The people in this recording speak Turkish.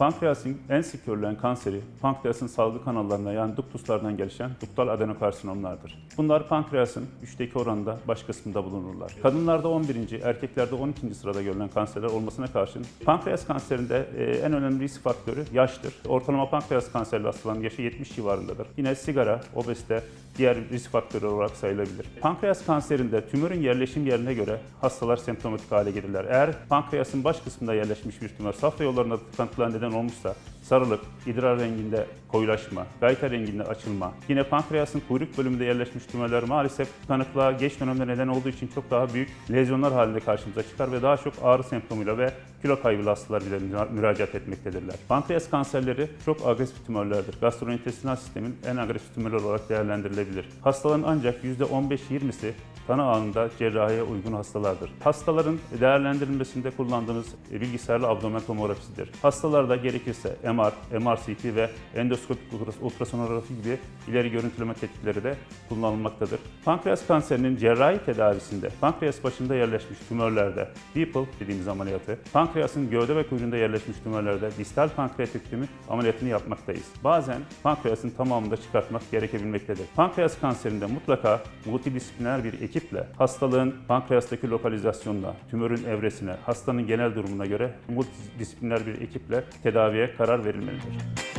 Pankreasın en sık görülen kanseri, pankreasın salgı kanallarına yani duktuslardan gelişen duktal adenokarsinomlardır. Bunlar pankreasın 3'te 2 oranında baş kısmında bulunurlar. Kadınlarda 11. erkeklerde 12. sırada görülen kanserler olmasına karşın pankreas kanserinde e, en önemli risk faktörü yaştır. Ortalama pankreas kanserli hastaların yaşı 70 civarındadır. Yine sigara, obezite diğer risk faktörü olarak sayılabilir. Pankreas kanserinde tümörün yerleşim yerine göre hastalar semptomatik hale gelirler. Eğer pankreasın baş kısmında yerleşmiş bir tümör safra yollarında tıkanıklığa neden olmuşsa sarılık, idrar renginde koyulaşma, gayta renginde açılma, yine pankreasın kuyruk bölümünde yerleşmiş tümörler maalesef tıkanıklığa geç dönemde neden olduğu için çok daha büyük lezyonlar halinde karşımıza çıkar ve daha çok ağrı semptomuyla ve kilo kaybı hastalar bile müra- müracaat etmektedirler. Pankreas kanserleri çok agresif tümörlerdir. Gastrointestinal sistemin en agresif tümörler olarak değerlendirilebilir. Hastaların ancak %15-20'si tanı anında cerrahiye uygun hastalardır. Hastaların değerlendirilmesinde kullandığımız bilgisayarlı abdomen tomografisidir. Hastalarda gerekirse MR, MRCT ve endoskopik ultras- ultrasonografi gibi ileri görüntüleme tetkikleri de kullanılmaktadır. Pankreas kanserinin cerrahi tedavisinde pankreas başında yerleşmiş tümörlerde Whipple dediğimiz ameliyatı, pankreasın gövde ve kuyruğunda yerleşmiş tümörlerde distal pankreatektomi ameliyatını yapmaktayız. Bazen pankreasın tamamını da çıkartmak gerekebilmektedir. Pankreas kanserinde mutlaka multidisipliner bir ekiple hastalığın pankreastaki lokalizasyonuna, tümörün evresine, hastanın genel durumuna göre multidisipliner bir ekiple tedaviye karar verilmelidir.